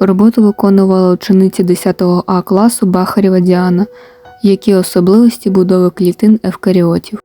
Роботу виконувала учениця 10 А класу Бахарєва Діана. Які особливості будови клітин евкаріотів?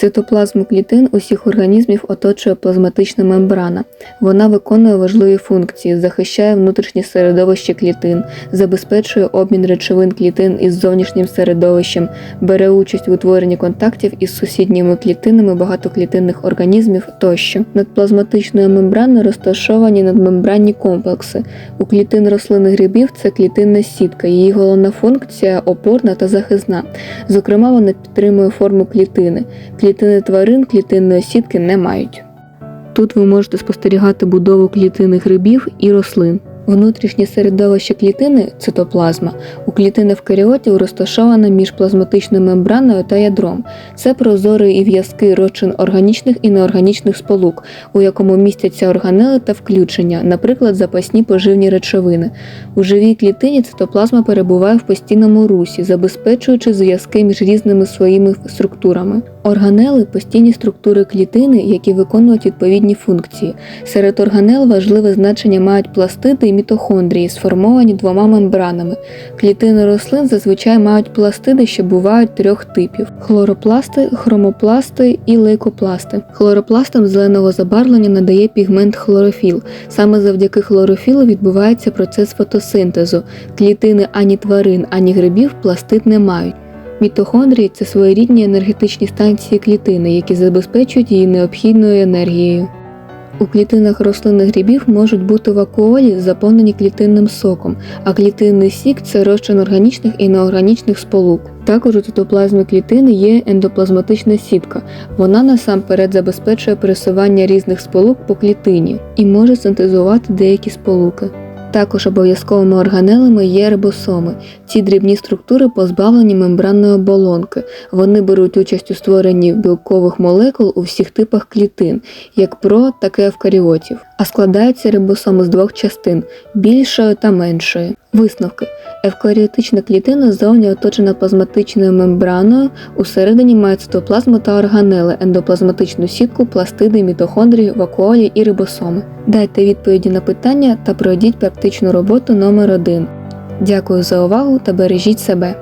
Цитоплазму клітин усіх організмів оточує плазматична мембрана. Вона виконує важливі функції, захищає внутрішнє середовище клітин, забезпечує обмін речовин клітин із зовнішнім середовищем, бере участь в утворенні контактів із сусідніми клітинами багатоклітинних організмів тощо. Над плазматичною мембраною розташовані надмембранні комплекси. У клітин рослин і грибів це клітинна сітка. Її головна функція опорна та захисна. Зокрема, вона підтримує форму клітини. Клітини тварин клітинної сітки не мають. Тут ви можете спостерігати будову клітини грибів і рослин. Внутрішнє середовище клітини цитоплазма у клітини евкаріотів розташоване між плазматичною мембраною та ядром. Це прозорий і в'язкий розчин органічних і неорганічних сполук, у якому містяться органели та включення, наприклад, запасні поживні речовини. У живій клітині цитоплазма перебуває в постійному русі, забезпечуючи зв'язки між різними своїми структурами. Органели постійні структури клітини, які виконують відповідні функції. Серед органел важливе значення мають пластиди і мітохондрії, сформовані двома мембранами. Клітини рослин зазвичай мають пластиди, що бувають трьох типів: хлоропласти, хромопласти і лейкопласти. Хлоропластам зеленого забарвлення надає пігмент хлорофіл. Саме завдяки хлорофілу відбувається процес фотосинтезу. Клітини ані тварин, ані грибів пластид не мають. Мітохондрії це своєрідні енергетичні станції клітини, які забезпечують її необхідною енергією. У клітинах рослин і грибів можуть бути вакуолі, заповнені клітинним соком, а клітинний сік це розчин органічних і неорганічних сполук. Також у цитоплазмі клітини є ендоплазматична сітка. Вона насамперед забезпечує пересування різних сполук по клітині і може синтезувати деякі сполуки. Також обов'язковими органелами є рибосоми. Ці дрібні структури позбавлені мембранної оболонки. Вони беруть участь у створенні білкових молекул у всіх типах клітин, як про, так і евкаріотів. А складаються рибосоми з двох частин більшої та меншої. Висновки. Евкаріотична клітина ззовні оточена плазматичною мембраною, усередині має цитоплазму та органели, ендоплазматичну сітку, пластиди, мітохондрії, вакуолі і рибосоми. Дайте відповіді на питання та пройдіть практичну роботу номер 1 Дякую за увагу та бережіть себе.